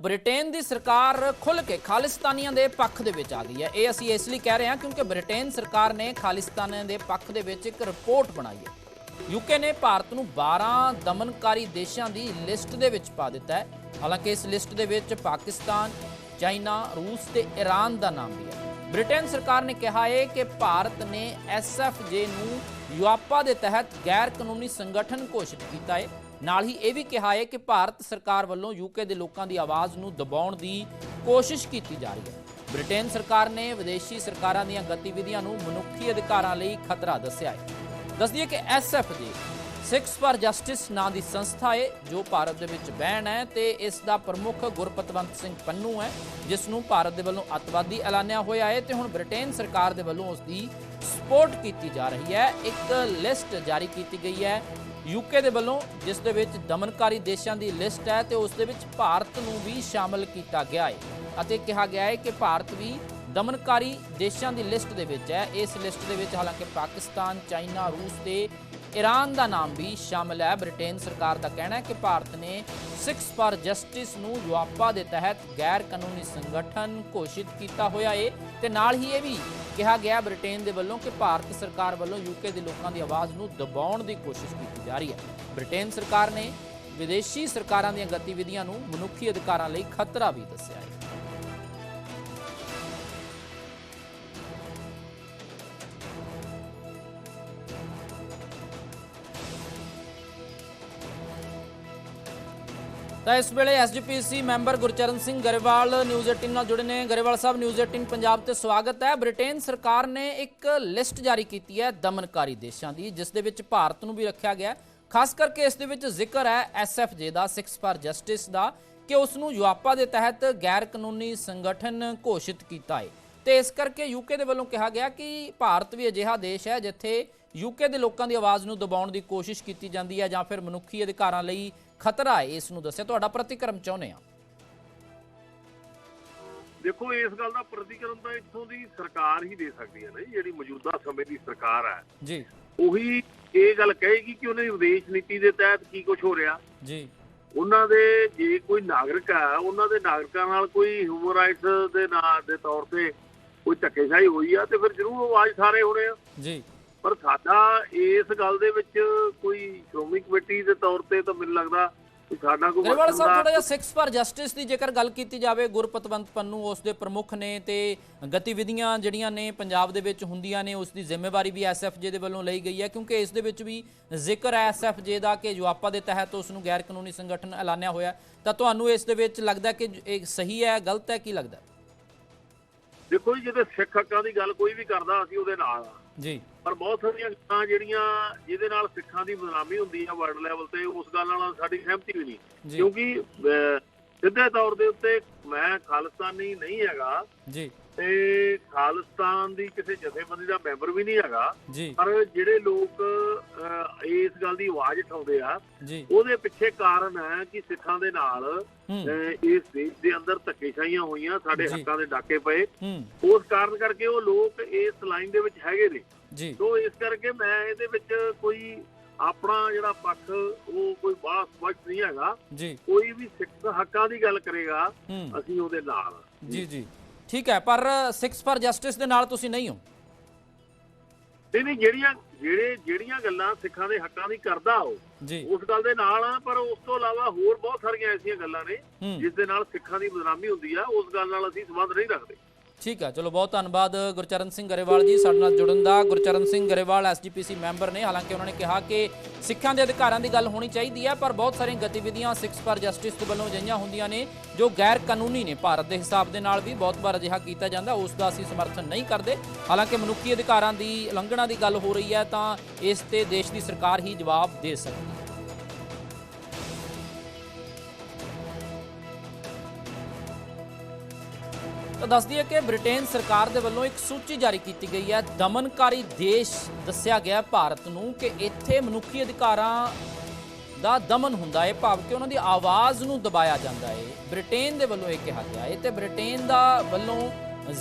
Britain ਦੀ ਸਰਕਾਰ ਖੁੱਲ੍ਹ ਕੇ ਖਾਲਿਸਤਾਨੀਆਂ ਦੇ ਪੱਖ ਦੇ ਵਿੱਚ ਆ ਗਈ ਹੈ। ਇਹ ਅਸੀਂ ਇਸ ਲਈ ਕਹਿ ਰਹੇ ਹਾਂ ਕਿਉਂਕਿ ਬ੍ਰਿਟੇਨ ਸਰਕਾਰ ਨੇ ਖਾਲਿਸਤਾਨੀਆਂ ਦੇ ਪੱਖ ਦੇ ਵਿੱਚ ਇੱਕ ਰਿਪੋਰਟ ਬਣਾਈ ਹੈ। ਯੂਕੇ ਨੇ ਭਾਰਤ ਨੂੰ 12 ਦਮਨਕਾਰੀ ਦੇਸ਼ਾਂ ਦੀ ਲਿਸਟ ਦੇ ਵਿੱਚ ਪਾ ਦਿੱਤਾ ਹੈ। ਹਾਲਾਂਕਿ ਇਸ ਲਿਸਟ ਦੇ ਵਿੱਚ ਪਾਕਿਸਤਾਨ, ਚਾਈਨਾ, ਰੂਸ ਤੇ ਈਰਾਨ ਦਾ ਨਾਮ ਵੀ ਹੈ। ਬ੍ਰਿਟੇਨ ਸਰਕਾਰ ਨੇ ਕਿਹਾ ਹੈ ਕਿ ਭਾਰਤ ਨੇ ਐਸਐਫਜੇ ਨੂੰ ਯੂਆਪਾ ਦੇ ਤਹਿਤ ਗੈਰ ਕਾਨੂੰਨੀ ਸੰਗਠਨ ਘੋਸ਼ਿਤ ਕੀਤਾ ਹੈ। ਨਾਲ ਹੀ ਇਹ ਵੀ ਕਿਹਾ ਹੈ ਕਿ ਭਾਰਤ ਸਰਕਾਰ ਵੱਲੋਂ ਯੂਕੇ ਦੇ ਲੋਕਾਂ ਦੀ ਆਵਾਜ਼ ਨੂੰ ਦਬਾਉਣ ਦੀ ਕੋਸ਼ਿਸ਼ ਕੀਤੀ ਜਾ ਰਹੀ ਹੈ। ਬ੍ਰਿਟੇਨ ਸਰਕਾਰ ਨੇ ਵਿਦੇਸ਼ੀ ਸਰਕਾਰਾਂ ਦੀਆਂ ਗਤੀਵਿਧੀਆਂ ਨੂੰ ਮਨੁੱਖੀ ਅਧਿਕਾਰਾਂ ਲਈ ਖਤਰਾ ਦੱਸਿਆ ਹੈ। ਦੱਸਦੀਏ ਕਿ ਐਸਐਫਜੀ ਸਿਕਸ ਫਾਰ ਜਸਟਿਸ ਨਾਂ ਦੀ ਸੰਸਥਾ ਹੈ, ਜੋ ਭਾਰਤ ਦੇ ਵਿੱਚ ਬੈਨ ਹੈ ਤੇ ਇਸ ਦਾ ਪ੍ਰਮੁੱਖ ਗੁਰਪਤਵੰਤ ਸਿੰਘ ਪੰਨੂ ਹੈ, ਜਿਸ ਨੂੰ ਭਾਰਤ ਦੇ ਵੱਲੋਂ ਅੱਤਵਾਦੀ ਐਲਾਨਿਆ ਹੋਇਆ ਹੈ ਤੇ ਹੁਣ ਬ੍ਰਿਟੇਨ ਸਰਕਾਰ ਦੇ ਵੱਲੋਂ ਉਸ ਦੀ ਸਪੋਰਟ ਕੀਤੀ ਜਾ ਰਹੀ ਹੈ। ਇੱਕ ਲਿਸਟ ਜਾਰੀ ਕੀਤੀ ਗਈ ਹੈ ਯੂਕੇ ਦੇ ਵੱਲੋਂ, ਜਿਸ ਦੇ ਵਿੱਚ ਦਮਨਕਾਰੀ ਦੇਸ਼ਾਂ ਦੀ ਲਿਸਟ ਹੈ ਤੇ ਉਸ ਦੇ ਵਿੱਚ ਭਾਰਤ ਨੂੰ ਵੀ ਸ਼ਾਮਲ ਕੀਤਾ ਗਿਆ ਹੈ। ਅਤੇ ਕਿਹਾ ਗਿਆ ਹੈ ਕਿ ਭਾਰਤ ਵੀ ਦਮਨਕਾਰੀ ਦੇਸ਼ਾਂ ਦੀ ਲਿਸਟ ਦੇ ਵਿੱਚ ਹੈ। ਇਸ ਲਿਸਟ ਦੇ ਵਿੱਚ ਹਾਲਾਂਕਿ ਪਾਕਿਸਤਾਨ, ਚਾਈਨਾ, ਰੂਸ ਤੇ ਈਰਾਨ ਦਾ ਨਾਮ ਵੀ ਸ਼ਾਮਲ ਹੈ। ਬ੍ਰਿਟੇਨ ਸਰਕਾਰ ਦਾ ਕਹਿਣਾ ਹੈ ਕਿ ਭਾਰਤ ਨੇ ਸਿਕਸ ਫਾਰ ਜਸਟਿਸ ਨੂੰ ਯੂਆਪਾ ਦੇ ਤਹਿਤ ਗੈਰ ਕਾਨੂੰਨੀ ਸੰਗਠਨ ਘੋਸ਼ਿਤ ਕੀਤਾ ਹੋਇਆ ਹੈ ਤੇ ਨਾਲ ਹੀ ਇਹ ਵੀ ਕਿਹਾ ਗਿਆ ਬ੍ਰਿਟੇਨ ਦੇ ਵੱਲੋਂ ਕਿ ਭਾਰਤ ਸਰਕਾਰ ਵੱਲੋਂ ਯੂਕੇ ਦੇ ਲੋਕਾਂ ਦੀ ਆਵਾਜ਼ ਨੂੰ ਦਬਾਉਣ ਦੀ ਕੋਸ਼ਿਸ਼ ਕੀਤੀ ਜਾ ਰਹੀ ਹੈ। ਬ੍ਰਿਟੇਨ ਸਰਕਾਰ ਨੇ ਵਿਦੇਸ਼ੀ ਸਰਕਾਰਾਂ ਦੀਆਂ ਗਤੀਵਿਧੀਆਂ ਨੂੰ ਮਨੁੱਖੀ ਅਧਿਕਾਰਾਂ ਲਈ ਖਤਰਾ ਵੀ ਦੱਸਿਆ ਹੈ। ਤਾਂ ਇਸ ਵੇਲੇ SGPC member Gurcharan Singh Grewal news 18 ਨਾਲ ਜੁੜੇ ਨੇ। ਗਰੇਵਾਲ ਸਾਹਿਬ ਨਿਊਜ਼ 18 ਪੰਜਾਬ ਤੇ ਸਵਾਗਤ ਹੈ। ਬ੍ਰਿਟੇਨ ਸਰਕਾਰ ਨੇ ਇੱਕ ਲਿਸਟ ਜਾਰੀ ਕੀਤੀ ਹੈ ਦਮਨਕਾਰੀ ਦੇਸ਼ਾਂ ਦੀ, ਜਿਸ ਦੇ ਵਿੱਚ ਭਾਰਤ ਨੂੰ ਵੀ ਰੱਖਿਆ ਗਿਆ ਖਾਸ ਕਰਕੇ ਇਸ ਦੇ ਵਿੱਚ ਜ਼ਿਕਰ ਹੈ ਐਸਐਫਜੇ ਦਾ, ਸਿਕਸ ਫਾਰ ਜਸਟਿਸ ਦਾ, ਕਿ ਉਸ ਨੂੰ ਯੂਆਪਾ ਦੇ ਤਹਿਤ ਗੈਰ ਕਾਨੂੰਨੀ ਸੰਗਠਨ ਘੋਸ਼ਿਤ ਕੀਤਾ ਹੈ। ਤੇ ਇਸ ਕਰਕੇ ਯੂਕੇ ਦੇ ਵੱਲੋਂ ਕਿਹਾ ਗਿਆ ਕਿ ਭਾਰਤ ਵੀ ਅਜਿਹਾ ਦੇਸ਼ ਹੈ ਜਿੱਥੇ ਯੂਕੇ ਦੇ ਲੋਕਾਂ ਦੀ ਆਵਾਜ਼ ਨੂੰ ਦਬਾਉਣ ਦੀ ਕੋਸ਼ਿਸ਼ ਕੀਤੀ ਜਾਂਦੀ ਹੈ ਜਾਂ ਫਿਰ ਮਨੁੱਖੀ ਅਧਿਕਾਰਾਂ ਲਈ ਖਤਰਾ ਹੈ ਇਸ ਨੂੰ ਦੱਸਿਆ। ਤੁਹਾਡਾ ਪ੍ਰਤੀਕਰਮ ਚਾਹੁੰਦੇ ਆ? ਦੇਖੋ ਇਸ ਗੱਲ ਦਾ ਪ੍ਰਤੀਕਰਮ ਤਾਂ ਇੱਥੋਂ ਦੀ ਸਰਕਾਰ ਹੀ ਦੇ ਸਕਦੀ ਹੈ ਨਾ ਜਿਹੜੀ ਮੌਜੂਦਾ ਸਮੇਂ ਦੀ ਸਰਕਾਰ ਹੈ। ਜੀ। ਉਹੀ ਇਹ ਗੱਲ ਕਹੇਗੀ ਕਿ ਉਹਨਾਂ ਦੀ ਵਿਦੇਸ਼ ਨੀਤੀ ਦੇ ਤਹਿਤ ਕੀ ਕੁਝ ਹੋ ਰਿਹਾ। ਜੀ। ਉਹਨਾਂ ਦੇ ਜੇ ਕੋਈ ਨਾਗਰਿਕ ਹੈ ਉਹਨਾਂ ਦੇ ਨਾਗਰਿਕਾਂ ਨਾਲ ਕੋਈ ਹਿਊਮਨ ਰਾਈਟਸ ਦੇ ਨਾਂ ਦੇ ਤੌਰ ਤੇ ਕੋਈ ਧੱਕੇਸ਼ਾਹੀ ਹੋਈ ਆ ਤੇ ਫਿਰ ਜ਼ਰੂਰ ਆਵਾਜ਼ ਸਾਰੇ ਹੋਣੇ ਆ। ਜੀ। ਪਰ ਸਾਡਾ ਇਸ ਗੱਲ ਦੇ ਵਿੱਚ ਕੋਈ ਸ਼੍ਰੋਮਣੀ ਕਮੇਟੀ ਦੇ ਤੌਰ ਤੇ ਤਾਂ ਮੈਨੂੰ ਲੱਗਦਾ ਸਾਡਾ ਕੋਈ ਗਰੇਵਾਲ ਸਾਹਿਬ ਥੋੜਾ ਜਿਹਾ ਸਿਕਸ ਫਾਰ ਜਸਟਿਸ ਦੀ ਜੇਕਰ ਗੱਲ ਕੀਤੀ ਜਾਵੇ ਗੁਰਪਤਵੰਤ ਪੰਨੂ ਉਸ ਦੇ ਪ੍ਰਮੁੱਖ ਨੇ ਤੇ ਗਤੀਵਿਧੀਆਂ ਜਿਹੜੀਆਂ ਨੇ ਪੰਜਾਬ ਦੇ ਵਿੱਚ ਹੁੰਦੀਆਂ ਨੇ ਉਸ ਦੀ ਜ਼ਿੰਮੇਵਾਰੀ ਵੀ ਐਸਐਫਜੇ ਦੇ ਵੱਲੋਂ ਲਈ ਗਈ ਹੈ ਕਿਉਂਕਿ ਇਸ ਦੇ ਵਿੱਚ ਵੀ ਜ਼ਿਕਰ ਹੈ ਐਸਐਫਜੇ ਦਾ ਕਿ ਯੂਆਪਾ ਦੇ ਤਹਿਤ ਉਸ ਨੂੰ ਗੈਰ ਕਾਨੂੰਨੀ ਸੰਗਠਨ ਐਲਾਨਿਆ ਹੋਇਆ ਤਾਂ ਤੁਹਾਨੂੰ ਇਸ ਦੇ ਵਿੱਚ ਲੱਗਦਾ ਕਿ ਇਹ ਸਹੀ ਹੈ ਗਲਤ ਹੈ ਕੀ ਲੱਗਦਾ ਦੇਖੋ ਜੀ ਜਦੋਂ ਸਿੱਖ ਹੱਕਾਂ ਦੀ ਗੱਲ ਕੋਈ ਵੀ ਕਰਦਾ ਅਸੀਂ ਉਹਦੇ ਨਾਲ ਆ ਜੀ। ਪਰ ਬਹੁਤ ਸਾਰੀਆਂ ਗੱਲਾਂ ਜਿਹੜੀਆਂ ਜਿਹਦੇ ਨਾਲ ਸਿੱਖਾਂ ਦੀ ਬਦਨਾਮੀ ਹੁੰਦੀ ਆ ਵਰਲਡ ਲੈਵਲ ਤੇ ਉਸ ਗੱਲ ਨਾਲ ਸਾਡੀ ਸਹਿਮਤੀ ਵੀ ਨਹੀਂ। ਕਿਉਂਕਿ ਸਿੱਧੇ ਤੌਰ ਦੇ ਉੱਤੇ ਮੈਂ ਖਾਲਿਸਤਾਨੀ ਨਹੀਂ ਹੈਗਾ। ਜੀ। ਤੇ ਖਾਲਿਸਤਾਨ ਦੀ ਕਿਸੇ ਜਥੇਬੰਦੀ ਦਾ ਮੈਂਬਰ ਵੀ ਨਹੀਂ ਹੈਗਾ। ਪਰ ਜਿਹੜੇ ਲੋਕ ਇਸ ਗੱਲ ਦੀ ਆਵਾਜ਼ ਉਠਾਉਂਦੇ ਆ ਉਹਦੇ ਪਿੱਛੇ ਕਾਰਨ ਹੈ ਕਿ ਸਿੱਖਾਂ ਦੇ ਨਾਲ ਇਸ ਦੇਸ਼ ਦੇ ਅੰਦਰ ਧੱਕੇਸ਼ਾਹੀਆਂ ਹੋਈਆਂ ਸਾਡੇ। ਹੱਕਾਂ ਦੇ ਡਾਕੇ ਪਏ। ਉਸ ਕਾਰਨ ਕਰਕੇ ਉਹ ਲੋਕ ਇਸ ਲਾਈਨ ਦੇ ਵਿੱਚ ਹੈਗੇ ਨੇ। ਜੀ। ਸੋ ਇਸ ਕਰਕੇ ਮੈਂ ਇਹਦੇ ਵਿੱਚ ਕੋਈ ਆਪਣਾ ਜਿਹੜਾ ਪੱਖ ਉਹ ਕੋਈ ਬਾਸ ਸਪਸ਼ਟ ਨਹੀਂ ਹੈਗਾ। ਕੋਈ ਵੀ ਸਿੱਖ ਹੱਕਾਂ ਦੀ ਗੱਲ ਕਰੇਗਾ ਅਸੀਂ ਉਹਦੇ ਨਾਲ। ਜੀ ਜੀ। ਠੀਕ ਹੈ ਪਰ ਸਿਕਸ ਫਾਰ ਜਸਟਿਸ ਦੇ ਨਾਲ ਤੁਸੀਂ ਨਹੀਂ ਹੋ। ਨਹੀਂ ਨਹੀਂ ਜਿਹੜੀਆਂ ਜਿਹੜੇ ਜਿਹੜੀਆਂ ਗੱਲਾਂ ਸਿੱਖਾਂ ਦੇ ਹੱਕਾਂ ਦੀ ਕਰਦਾ ਉਹ ਉਸ ਗੱਲ ਦੇ ਨਾਲ ਆ ਪਰ ਉਸ ਤੋਂ ਇਲਾਵਾ ਹੋਰ ਬਹੁਤ ਸਾਰੀਆਂ ਐਸੀਆਂ ਗੱਲਾਂ ਨੇ ਜਿਸ ਦੇ ਨਾਲ ਸਿੱਖਾਂ ਦੀ ਬਦਨਾਮੀ ਹੁੰਦੀ ਆ ਉਸ ਗੱਲ ਨਾਲ ਅਸੀਂ ਸੰਬੰਧ ਨਹੀਂ ਰੱਖਦੇ। ਠੀਕ ਹੈ ਚਲੋ ਬਹੁਤ ਧੰਨਵਾਦ ਗੁਰਚਰਨ ਸਿੰਘ ਗਰੇਵਾਲ ਜੀ ਸਾਡੇ ਨਾਲ ਜੁੜਨ ਦਾ। ਗੁਰਚਰਨ ਸਿੰਘ ਗਰੇਵਾਲ ਐਸਜੀਪੀਸੀ ਮੈਂਬਰ ਨੇ, ਹਾਲਾਂਕਿ ਉਹਨਾਂ ਨੇ ਕਿਹਾ ਕਿ ਸਿੱਖਾਂ ਦੇ ਅਧਿਕਾਰਾਂ ਦੀ ਗੱਲ ਹੋਣੀ ਚਾਹੀਦੀ ਹੈ ਪਰ ਬਹੁਤ ਸਾਰੀਆਂ ਗਤੀਵਿਧੀਆਂ ਸਿੱਖਸ ਪਰ ਜਸਟਿਸ ਦੇ ਵੱਲੋਂ ਅਜਿਹੀਆਂ ਹੁੰਦੀਆਂ ਨੇ ਜੋ ਗੈਰ ਕਾਨੂੰਨੀ ਨੇ। ਭਾਰਤ ਦੇ ਹਿਸਾਬ ਦੇ ਨਾਲ ਵੀ ਬਹੁਤ ਵਾਰ ਅਜਿਹਾ ਕੀਤਾ ਜਾਂਦਾ, ਉਸ ਦਾ ਅਸੀਂ ਸਮਰਥਨ ਨਹੀਂ ਕਰਦੇ। ਹਾਲਾਂਕਿ ਮਨੁੱਖੀ ਅਧਿਕਾਰਾਂ ਦੀ ਉਲੰਘਣਾ ਦੀ ਗੱਲ ਹੋ ਰਹੀ ਹੈ, ਤਾਂ ਇਸ ਤੇ ਦੇਸ਼ ਦੀ ਸਰਕਾਰ ਹੀ ਜਵਾਬ ਦੇ ਸਕਦੀ ਹੈ। ਤਾਂ ਦੱਸਦੀ ਹੈ ਕਿ ਬ੍ਰਿਟੇਨ ਸਰਕਾਰ ਦੇ ਵੱਲੋਂ ਇੱਕ ਸੂਚੀ ਜਾਰੀ ਕੀਤੀ ਗਈ ਹੈ। ਦਮਨਕਾਰੀ ਦੇਸ਼ ਦੱਸਿਆ ਗਿਆ ਭਾਰਤ ਨੂੰ ਕਿ ਇੱਥੇ ਮਨੁੱਖੀ ਅਧਿਕਾਰਾਂ ਦਾ ਦਮਨ ਹੁੰਦਾ ਹੈ, ਭਾਵ ਕਿ ਉਹਨਾਂ ਦੀ ਆਵਾਜ਼ ਨੂੰ ਦਬਾਇਆ ਜਾਂਦਾ ਹੈ। ਬ੍ਰਿਟੇਨ ਦੇ ਵੱਲੋਂ ਇਹ ਕਿਹਾ ਗਿਆ ਹੈ ਤੇ ਬ੍ਰਿਟੇਨ ਦਾ ਵੱਲੋਂ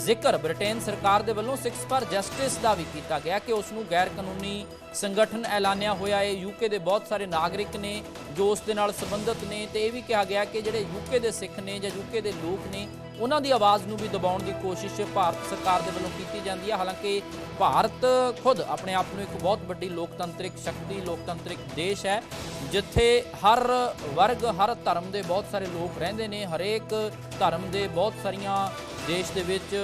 ਜ਼ਿਕਰ, ਬ੍ਰਿਟੇਨ ਸਰਕਾਰ ਦੇ ਵੱਲੋਂ ਸਿਕਸ ਫਾਰ ਜਸਟਿਸ ਦਾ ਵੀ ਕੀਤਾ ਗਿਆ ਕਿ ਉਸ ਨੂੰ ਗੈਰ ਕਾਨੂੰਨੀ ਸੰਗਠਨ ਐਲਾਨਿਆ ਹੋਇਆ ਹੈ। ਯੂਕੇ ਦੇ ਬਹੁਤ ਸਾਰੇ ਨਾਗਰਿਕ ਨੇ ਜੋ ਉਸ ਦੇ ਨਾਲ ਸੰਬੰਧਿਤ ਨੇ ਤੇ ਇਹ ਵੀ ਕਿਹਾ ਗਿਆ ਕਿ ਜਿਹੜੇ ਯੂਕੇ ਦੇ ਸਿੱਖ ਨੇ ਜਾਂ ਯੂਕੇ ਦੇ ਲੋਕ ਨੇ, ਉਹਨਾਂ ਦੀ ਆਵਾਜ਼ ਨੂੰ ਵੀ ਦਬਾਉਣ ਦੀ ਕੋਸ਼ਿਸ਼ ਭਾਰਤ ਸਰਕਾਰ ਦੇ ਵੱਲੋਂ ਕੀਤੀ ਜਾਂਦੀ ਹੈ। ਹਾਲਾਂਕਿ ਭਾਰਤ ਖੁਦ ਆਪਣੇ ਆਪ ਨੂੰ ਇੱਕ ਬਹੁਤ ਵੱਡੀ ਲੋਕਤੰਤਰਿਕ ਸ਼ਕਤੀ, ਲੋਕਤੰਤਰਿਕ ਦੇਸ਼ ਹੈ, ਜਿੱਥੇ ਹਰ ਵਰਗ, ਹਰ ਧਰਮ ਦੇ ਬਹੁਤ ਸਾਰੇ ਲੋਕ ਰਹਿੰਦੇ ਨੇ। ਹਰੇਕ ਧਰਮ ਦੇ ਬਹੁਤ ਸਾਰੀਆਂ ਦੇਸ਼ ਦੇ ਵਿੱਚ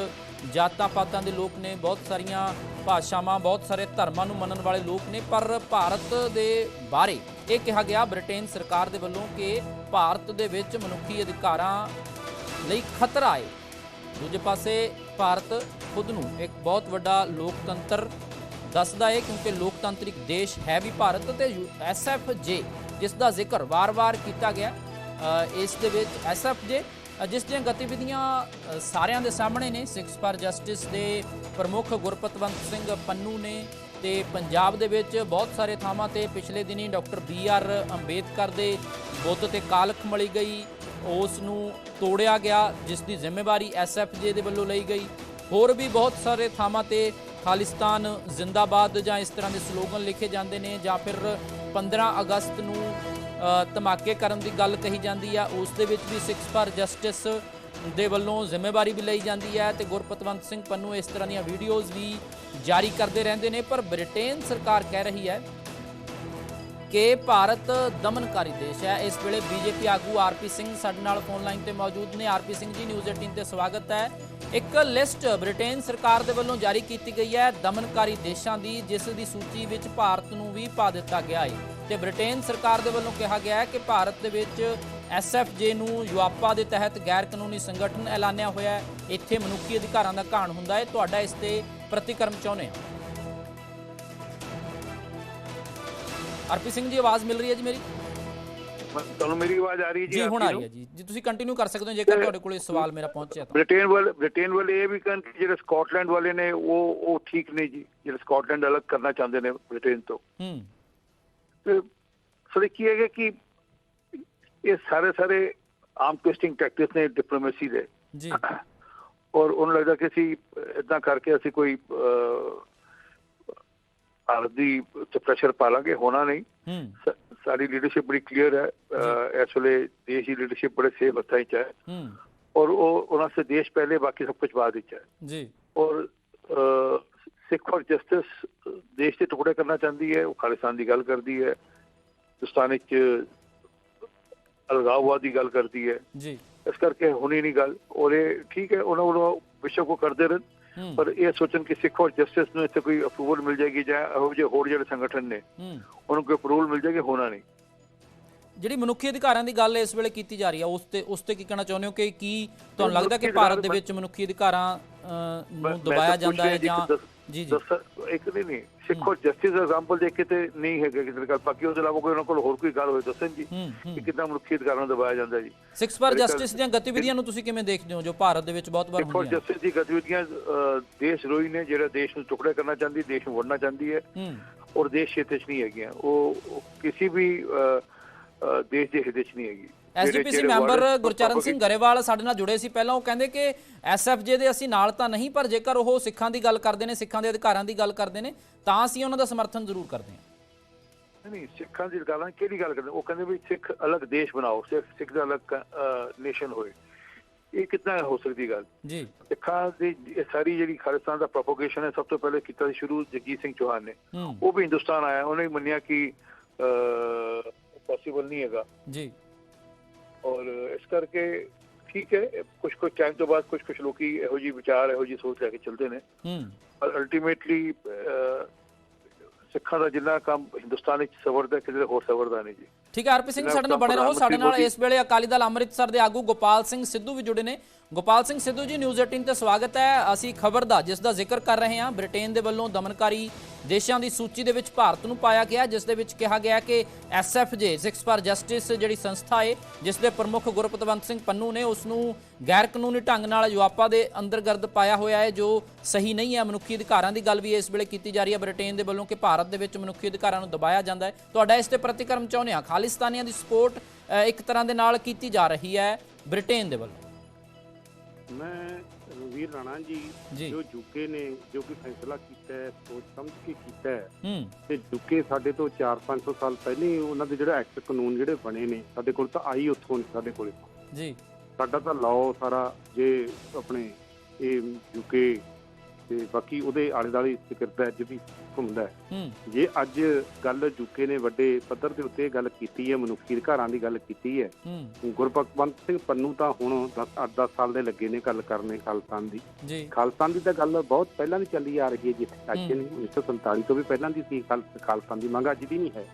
ਜਾਤਾਂ ਪਾਤਾਂ ਦੇ ਲੋਕ ਨੇ, ਬਹੁਤ ਸਾਰੀਆਂ ਭਾਸ਼ਾਵਾਂ, ਬਹੁਤ ਸਾਰੇ ਧਰਮਾਂ ਨੂੰ ਮੰਨਣ ਵਾਲੇ ਲੋਕ ਨੇ, ਪਰ ਭਾਰਤ ਦੇ ਬਾਰੇ ਇਹ ਕਿਹਾ ਗਿਆ, ਬ੍ਰਿਟੇਨ ਸਰਕਾਰ ਦੇ ਵੱਲੋਂ ਕਿ ਭਾਰਤ ਦੇ ਵਿੱਚ ਮਨੁੱਖੀ ਅਧਿਕਾਰਾਂ ਲਈ ਖਤਰਾ ਹੈ। ਦੂਜੇ ਪਾਸੇ ਭਾਰਤ ਖੁਦ ਨੂੰ ਇੱਕ ਬਹੁਤ ਵੱਡਾ ਲੋਕਤੰਤਰ ਦੱਸਦਾ ਹੈ, ਕਿਉਂਕਿ ਲੋਕਤੰਤਰਿਕ ਦੇਸ਼ ਹੈ ਵੀ ਭਾਰਤ ਤੇ ਐਸਐਫਜੇ ਜਿਸ ਦਾ ਜ਼ਿਕਰ ਵਾਰ-ਵਾਰ ਕੀਤਾ ਗਿਆ। ਇਸ ਦੇ ਵਿੱਚ ਐਸਐਫਜੇ ਜਿਸ ਦੀਆਂ ਗਤੀਵਿਧੀਆਂ ਸਾਰਿਆਂ ਦੇ ਸਾਹਮਣੇ ਨੇ ਸਿਕਸ ਫਾਰ ਜਸਟਿਸ ਦੇ ਪ੍ਰਮੁੱਖ ਗੁਰਪਤਵੰਤ ਸਿੰਘ ਪੰਨੂ ਨੇ ਤੇ ਪੰਜਾਬ ਦੇ ਵਿੱਚ ਬਹੁਤ ਸਾਰੇ ਥਾਵਾਂ ਤੇ ਪਿਛਲੇ ਦਿਨੀ ਡਾਕਟਰ ਬੀ ਆਰ ਅੰਬੇਦਕਰ ਦੇ ਬੁੱਧ ਤੇ ਕਾਲਖ ਮਲੀ ਗਈ। ਉਸ ਨੂੰ ਤੋੜਿਆ ਗਿਆ, ਜਿਸ ਦੀ ਜ਼ਿੰਮੇਵਾਰੀ ਐਸਐਫਜੇ ਦੇ ਵੱਲੋਂ ਲਈ ਗਈ। ਹੋਰ ਵੀ ਬਹੁਤ ਸਾਰੇ ਥਾਵਾਂ ਤੇ ਖਾਲਿਸਤਾਨ, ਜ਼ਿੰਦਾਬਾਦ ਜਾਂ ਇਸ ਤਰ੍ਹਾਂ ਦੇ ਸਲੋਗਨ ਲਿਖੇ ਜਾਂਦੇ ਨੇ ਜਾਂ ਫਿਰ 15 ਅਗਸਤ ਨੂੰ ਧਮਾਕੇ ਕਰਨ ਦੀ ਗੱਲ ਕਹੀ ਜਾਂਦੀ ਆ, ਉਸ ਦੇ ਵਿੱਚ ਵੀ ਸਿਕਸ ਫਾਰ ਜਸਟਿਸ ਦੇ ਵੱਲੋਂ ਜ਼ਿੰਮੇਵਾਰੀ ਵੀ ਲਈ ਜਾਂਦੀ ਹੈ ਤੇ ਗੁਰਪਤਵੰਤ ਸਿੰਘ ਪੰਨੂ ਇਸ ਤਰ੍ਹਾਂ ਦੀਆਂ ਵੀਡੀਓਜ਼ ਵੀ ਜਾਰੀ ਕਰਦੇ ਰਹਿੰਦੇ ਨੇ, ਪਰ ਬ੍ਰਿਟੇਨ ਸਰਕਾਰ ਕਹਿ ਰਹੀ ਹੈ ਕਿ ਭਾਰਤ ਦਮਨਕਾਰੀ ਦੇਸ਼ ਹੈ। ਇਸ ਵੇਲੇ ਬੀਜੇਪੀ ਆਗੂ ਆਰਪੀ ਸਿੰਘ ਸਾਡੇ ਨਾਲ ਫੋਨ ਲਾਈਨ ਤੇ ਮੌਜੂਦ ਨੇ। ਆਰਪੀ ਸਿੰਘ ਜੀ ਨਿਊਜ਼ 18 ਤੇ ਸਵਾਗਤ ਹੈ। ਇੱਕ ਲਿਸਟ ਬ੍ਰਿਟੇਨ ਸਰਕਾਰ ਦੇ ਵੱਲੋਂ ਜਾਰੀ ਕੀਤੀ ਗਈ ਹੈ ਦਮਨਕਾਰੀ ਦੇਸ਼ਾਂ ਦੀ, ਜਿਸ ਦੀ ਸੂਚੀ ਵਿੱਚ ਭਾਰਤ ਨੂੰ ਵੀ ਪਾ ਦਿੱਤਾ ਗਿਆ ਹੈ। ਤੇ ਬ੍ਰਿਟੇਨ ਸਰਕਾਰ ਦੇ ਵੱਲੋਂ ਕਿਹਾ ਗਿਆ ਹੈ ਕਿ ਭਾਰਤ ਦੇ ਵਿੱਚ ਐਸਐਫਜੇ ਨੂੰ ਯੂਆਪਾ ਦੇ ਤਹਿਤ ਗੈਰ ਕਾਨੂੰਨੀ ਸੰਗਠਨ ਐਲਾਨਿਆ ਹੋਇਆ ਹੈ। ਇੱਥੇ ਮਨੁੱਖੀ ਅਧਿਕਾਰਾਂ ਦਾ ਘਾਣ ਹੁੰਦਾ ਹੈ। ਤੁਹਾਡਾ ਇਸ ਤੇ ਪ੍ਰਤੀਕਰਮ ਚਾਹੁੰਦੇ ਹਾਂ? ਆਰਪੀ ਸਿੰਘ ਜੀ ਆਵਾਜ਼ ਮਿਲ ਰਹੀ ਹੈ ਜੀ ਮੇਰੀ? ਤੁਹਾਨੂੰ ਮੇਰੀ ਆਵਾਜ਼ ਆ ਰਹੀ ਹੈ ਜੀ ਹੁਣ ਆ ਰਹੀ ਹੈ ਜੀ। ਜੀ ਤੁਸੀਂ ਕੰਟੀਨਿਊ ਕਰ ਸਕਦੇ ਹੋ ਜੇਕਰ ਤੁਹਾਡੇ ਕੋਲ ਇਹ ਸਵਾਲ ਮੇਰਾ ਪਹੁੰਚਿਆ ਤਾਂ। ਬ੍ਰਿਟੇਨ ਵਾਲੇ ਬ੍ਰਿਟੇਨ ਵਾਲੇ ਇਹ ਵੀ ਕਹਿਣ ਕਿ ਜਿਹੜੇ ਸਕਾਟਲੈਂਡ ਵਾਲੇ ਨੇ ਉਹ ਉਹ ਠੀਕ ਨਹੀਂ ਜੀ। ਜਿਹੜੇ ਸਕਾਟਲੈਂਡ ਅਲੱਗ ਕਰਨਾ ਚਾਹੁੰਦੇ ਨੇ ਬ੍ਰਿਟੇਨ ਤੋਂ। ਹੂੰ। ਸੋ ਕੀ ਹੈਗਾ ਕਿ ਇਹ ਸਾਰੇ ਸਾਰੇ ਆਮ ਟਵਿਸਟਿੰਗ ਟੈਕਟਿਕਸ ਨੇ ਡਿਪਲੋਮੇਸੀ ਦੇ। ਜੀ। ਔਰ ਉਹਨੂੰ ਲੱਗਦਾ ਕਿ ਅਸੀਂ ਇਦਾਂ ਕਰਕੇ ਅਸੀਂ ਕੋਈ ਅਹ, ਭਾਰਤ ਦੀ ਤੇ ਪ੍ਰੈਸ਼ਰ ਪਾ ਲਾਂਗੇ ਹੋਣਾ ਨਹੀਂ। ਸਾਡੀ ਲੀਡਰਸ਼ਿਪ ਬੜੀ ਕਲੀਅਰ ਹੈ। ਇਸ ਵੇਲੇ ਦੇਸ਼ ਦੀ ਲੀਡਰਸ਼ਿਪ ਬੜੇ ਸੇਫ ਹੱਥਾਂ 'ਚ ਹੈ। ਔਰ ਉਹ ਉਹਨਾਂ ਸੇ ਦੇਸ਼ ਪਹਿਲੇ ਬਾਕੀ ਸਭ ਕੁਝ ਬਾਅਦ ਵਿੱਚ ਹੈ। ਜੀ। ਔਰ ਸਿੱਖ ਫॉर ਜਸਟਿਸ ਦੇਸ਼ ਦੇ ਟੁਕੜੇ ਕਰਨਾ ਚਾਹੁੰਦੀ ਹੈ ਉਹ ਖਾਲਿਸਤਾਨ ਦੀ ਗੱਲ ਕਰਦੀ ਹੈ ਹਿੰਦੁਸਤਾਨ ਵਿੱਚ ਅਲਗਾਵਵਾਦ ਦੀ ਗੱਲ ਕਰਦੀ ਹੈ। ਜੀ। ਇਸ ਕਰਕੇ ਹੋਣੀ ਨਹੀਂ ਗੱਲ। ਔਰ ਇਹ ਠੀਕ ਹੈ ਉਹਨਾਂ ਵੱਲੋਂ ਵਿਸ਼ਵ ਕੋ ਕਰਦੇ ਰਹਿਣ ਪਰ ਇਹ ਸੋਚਣ ਕਿ ਸਿੱਖ ਫॉर ਜਸਟਿਸ ਨੂੰ ਇੱਥੇ ਕੋਈ ਅਪਰੂਵਲ ਮਿਲ ਜਾਏਗੀ ਜਾਂ ਇਹੋ ਜਿਹੇ ਹੋਰ ਜਿਹੜੇ ਸੰਗਠਨ ਨੇ ਉਹਨਾਂ ਕੋਈ ਅਪਰੂਵਲ ਮਿਲ ਜਾਏਗੀ ਹੋਣਾ ਨਹੀਂ। ਜਿਹੜੀ ਮਨੁੱਖੀ ਅਧਿਕਾਰਾਂ ਦੀ ਗੱਲ ਇਸ ਵੇਲੇ ਕੀਤੀ ਜਾ ਰਹੀ ਹੈ ਉਸ ਤੇ ਉਸ ਤੇ ਕੀ ਕਹਿਣਾ ਚਾਹੁੰਦੇ ਹੋ ਕਿ ਕੀ ਤੁਹਾਨੂੰ ਲੱਗਦਾ ਕਿ ਭਾਰਤ ਦੇ ਵਿੱਚ ਮਨੁੱਖੀ ਅਧਿਕਾਰਾਂ ਨੂੰ ਦਬਾਇਆ ਜਾਂਦਾ ਹੈ ਜੀ ਜਾਂ ਜੀ ਜੀ। ਇੱਕ ਨਹੀਂ ਨਹੀਂ। ਸਿੱਖ ਜਸਟਿਸ ਦਾ ਐਗਜ਼ਾਮਪਲ ਦੇਖ ਕੇ ਤੇ ਨਹੀਂ ਹੈਗਾ ਕਿਸੇ ਗੱਲ ਬਾਕੀ ਉਹਦੇ ਇਲਾਵਾ ਕੋਈ ਉਹਨਾਂ ਕੋਲ ਹੋਰ ਕੋਈ ਗੱਲ ਹੋਵੇ ਦੱਸਣ ਜੀ ਕਿ ਕਿੱਦਾਂ ਮਨੁੱਖੀ ਅਧਿਕਾਰਾਂ ਨੂੰ ਦਬਾਇਆ ਜਾਂਦਾ ਜੀ। ਸਿਕਸ ਫਾਰ ਜਸਟਿਸ ਦੀਆਂ ਗਤੀਵਿਧੀਆਂ ਨੂੰ ਤੁਸੀਂ ਕਿਵੇਂ ਦੇਖਦੇ ਹੋ ਜੋ ਭਾਰਤ ਦੇ ਵਿੱਚ ਬਹੁਤ ਵਾਰ ਸਿੱਖ ਫॉर ਹੁੰਦੀਆਂ ਜਸਟਿਸ ਦੀ ਗਤੀਵਿਧੀਆਂ ਦੇਸ਼ ਰੋਈ ਨੇ ਜਿਹੜਾ ਦੇਸ਼ ਨੂੰ ਟੁਕੜੇ ਕਰਨਾ ਚਾਹੁੰਦੀ ਦੇਸ਼ ਨੂੰ ਵੜਨਾ ਚਾਹੁੰਦੀ ਹੈ ਔਰ ਦੇਸ਼ ਹਿੱਤ 'ਚ ਨਹੀਂ ਹੈਗੀਆਂ। ਉਹ ਕਿਸੇ ਵੀ ਦੇਸ਼ ਦੇ ਹਿੱਤ 'ਚ ਨਹੀਂ ਹੈਗੀ। ਐਸਜੀਪੀਸੀ ਮੈਂਬਰ ਗੁਰਚਰਨ ਸਿੰਘ ਗਰੇਵਾਲ ਸਾਡੇ ਨਾਲ ਜੁੜੇ ਸੀ। ਪਹਿਲਾਂ ਉਹ ਕਹਿੰਦੇ ਕਿ ਐਸਐਫਜੇ ਦੇ ਅਸੀਂ ਨਾਲ ਤਾਂ ਨਹੀਂ ਪਰ ਜੇਕਰ ਉਹ ਸਿੱਖਾਂ ਦੀ ਗੱਲ ਕਰਦੇ ਨੇ ਸਿੱਖਾਂ ਦੇ ਅਧਿਕਾਰਾਂ ਦੀ ਗੱਲ ਕਰਦੇ ਨੇ ਤਾਂ ਅਸੀਂ ਉਹਨਾਂ ਦਾ ਸਮਰਥਨ ਜ਼ਰੂਰ ਕਰਦੇ ਹਾਂ। ਨਹੀਂ ਸਿੱਖਾਂ ਦੀ ਗੱਲਾਂ ਕਿਹੜੀ ਗੱਲ ਕਰਦੇ? ਉਹ ਕਹਿੰਦੇ ਵੀ ਸਿੱਖ ਅਲੱਗ ਦੇਸ਼ ਬਣਾਓ ਸਿੱਖ ਸਿੱਖ ਦਾ ਅਲੱਗ ਨੇਸ਼ਨ ਹੋਏ। ਇਹ ਕਿੰਨਾ ਹੋ ਸਕਦੀ ਗੱਲ? ਜੀ। ਸਿੱਖਾਂ ਦੀ ਸਾਰੀ ਜਿਹੜੀ ਖਾਲਿਸਤਾਨ ਦਾ ਪ੍ਰੋਪਗੇਸ਼ਨ ਹੈ ਸਭ ਤੋਂ ਪਹਿਲੇ ਕੀਤਾ ਸੀ ਸ਼ੁਰੂ ਜਗਜੀਤ ਸਿੰਘ ਚੌਹਾਨ ਨੇ। ਉਹ ਵੀ ਹਿੰਦੁਸਤਾਨ ਆਇਆ ਉਹਨੇ ਮੰਨਿਆ ਕਿ ਪੋਸੀਬਲ ਨਹੀਂ ਹੈਗਾ। ਜੀ। ਔਰ ਇਸ ਕਰਕੇ ਠੀਕ ਹੈ ਕੁਝ ਕੁਝ ਟਾਈਮ ਤੋਂ ਬਾਅਦ ਕੁਝ ਕੁਝ ਲੋਕੀ ਇਹੋ ਜਿਹੀ ਵਿਚਾਰ ਇਹੋ ਜਿਹੀ ਸੋਚ ਲੈ ਕੇ ਚੱਲਦੇ ਨੇ। ਹੂੰ। ਪਰ ਅਲਟੀਮੇਟਲੀ ਸਿੱਖਾਂ ਦਾ ਜਿੰਨਾ ਕੰਮ ਹਿੰਦੁਸਤਾਨ ਵਿੱਚ ਸਵਰਦਾ ਕਿਸੇ ਹੋਰ ਸਵਰਦਾ ਨਹੀਂ ਜੀ। ਠੀਕ ਹੈ ਆਰਪੀ ਸਿੰਘ ਸਾਡੇ ਨਾਲ ਬਣੇ ਰਹੋ ਸਾਡੇ ਨਾਲ ਇਸ ਵੇਲੇ ਅਕਾਲੀ ਦਲ ਅੰਮ੍ਰਿਤਸਰ ਦੇ ਆਗੂ ਗੋਪਾਲ ਸਿੰਘ ਸਿੱਧੂ ਵੀ ਜੁੜੇ ਨੇ। ਗੋਪਾਲ ਸਿੰਘ ਸਿੱਧੂ ਜੀ ਨਿਊਜ਼ 18 ਤੇ ਸਵਾਗਤ ਹੈ। ਅਸੀਂ ਖਬਰ ਦਾ ਜਿਸ ਦਾ ਜ਼ਿਕਰ ਕਰ ਰਹੇ ਹਾਂ ਬ੍ਰਿਟੇਨ ਦੇ ਵੱਲੋਂ ਦਮਨਕਾਰੀ ਦੇਸ਼ਾਂ ਦੀ ਸੂਚੀ ਦੇ ਵਿੱਚ ਭਾਰਤ ਨੂੰ ਪਾਇਆ ਗਿਆ ਜਿਸ ਦੇ ਵਿੱਚ ਕਿਹਾ ਗਿਆ ਕਿ ਐਸਐਫਜੇ ਸਿਕਸ ਫਾਰ ਜਸਟਿਸ ਜਿਹੜੀ ਸੰਸਥਾ ਹੈ ਜਿਸ ਦੇ ਪ੍ਰਮੁੱਖ ਗੁਰਪਤਵੰਤ ਸਿੰਘ ਪੰਨੂ ਨੇ ਉਸ ਨੂੰ ਗੈਰ ਕਾਨੂੰਨੀ ਢੰਗ ਨਾਲ ਯੂਆਪਾ ਦੇ ਅੰਦਰਗਰਦ ਪਾਇਆ ਹੋਇਆ ਹੈ ਜੋ ਸਹੀ ਨਹੀਂ ਹੈ। ਮਨੁੱਖੀ ਅਧਿਕਾਰਾਂ ਦੀ ਗੱਲ ਵੀ ਇਸ ਵੇਲੇ ਕੀਤੀ ਜਾ ਰਹੀ ਹੈ ਬ੍ਰਿਟੇਨ ਦੇ ਵੱਲੋਂ ਕਿ ਭਾਰਤ ਦੇ ਵਿੱਚ ਮਨੁੱਖੀ ਅਧਿਕਾਰਾਂ ਨੂੰ ਦਬਾਇਆ ਜਾਂਦਾ ਹੈ ਤੁਹਾਡਾ ਇਸ ਤੇ ਪ੍ਰਤੀਕਰਮ ਚਾਹੁੰਦੇ ਹਾਂ। ਖਾਲਿਸਤਾਨੀਆਂ ਦੀ ਸਪੋਰਟ ਇੱਕ ਤਰ੍ਹਾਂ ਦੇ ਨਾਲ ਕੀਤੀ ਜਾ ਰਹੀ ਹੈ ਬ੍ਰਿਟੇਨ ਦੇ ਵੱਲੋਂ। ਮੈਂ ਰਣਵੀਰ ਰਾਣਾ ਜੀ ਜੀ। ਜੋ ਯੂਕੇ ਨੇ ਜੋ ਕਿ ਫੈਸਲਾ ਕੀਤਾ ਹੈ ਸੋਚ ਸਮਝ ਕੇ ਕੀਤਾ ਹੈ। ਤੇ ਯੂਕੇ ਸਾਡੇ ਤੋਂ 4-500 ਸਾਲ ਪਹਿਲੇ ਉਹਨਾਂ ਦੇ ਜਿਹੜਾ ਐਕਟ ਕਾਨੂੰਨ ਜਿਹੜੇ ਬਣੇ ਨੇ ਸਾਡੇ ਕੋਲ ਤਾਂ ਆਈ ਉੱਥੋਂ ਨਹੀਂ ਸਾਡੇ ਕੋਲ ਜੀ। ਸਾਡਾ ਤਾਂ ਲਾਅ ਸਾਰਾ ਜੇ ਆਪਣੇ ਇਹ ਯੂਕੇ ਤੇ ਬਾਕੀ ਉਹਦੇ ਆਲੇ ਦੁਆਲੇ ਸਿਕਰਦਾ ਅੱਜ ਵੀ ਘੁੰਮਦਾ ਜੇ ਅੱਜ ਗੱਲ ਯੂਕੇ ਨੇ ਵੱਡੇ ਪੱਧਰ ਦੇ ਉੱਤੇ ਗੱਲ ਕੀਤੀ ਹੈ ਮਨੁੱਖੀ ਅਧਿਕਾਰਾਂ ਦੀ ਗੱਲ ਕੀਤੀ ਹੈ ਗੁਰਬਖਵੰਤ ਸਿੰਘ ਪੰਨੂ ਤਾਂ ਹੁਣ 10 ਸਾਲ ਦੇ ਲੱਗੇ ਨੇ ਗੱਲ ਕਰਨੇ ਖਾਲਸਾਨ ਦੀ। ਖਾਲਸਾਨ ਦੀ ਤਾਂ ਗੱਲ ਬਹੁਤ ਪਹਿਲਾਂ ਦੀ ਚੱਲੀ ਆ ਰਹੀ ਹੈ ਜੀ ਅੱਜ। ਨਹੀਂ 1947 ਤੋਂ ਵੀ ਪਹਿਲਾਂ ਦੀ ਸੀ ਖਾਲ- ਖਾਲਸਾਨ ਦੀ ਮੰਗ ਅੱਜ ਦੀ ਨਹੀਂ ਹੈ।